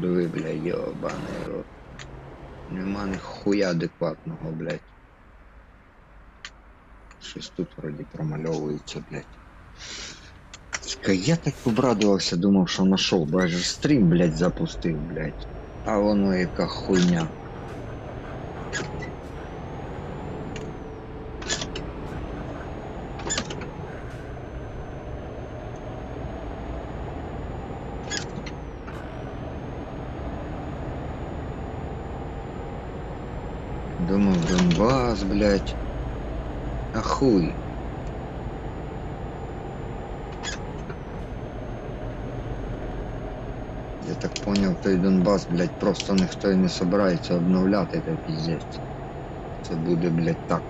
Диви, бля, йобаний рот. Нема ніхуя адекватного, блядь. Щось тут вроді промальовується, блядь. Я так обрадувався, думав, що нашов, бо стрім, блядь, запустив, блядь. А воно яка хуйня. Думав, Донбас, блядь. А хуй. Я так понял, той Донбас, блядь, просто ніхто і не собирається обновляти, та піздець. Це буде, блядь, так.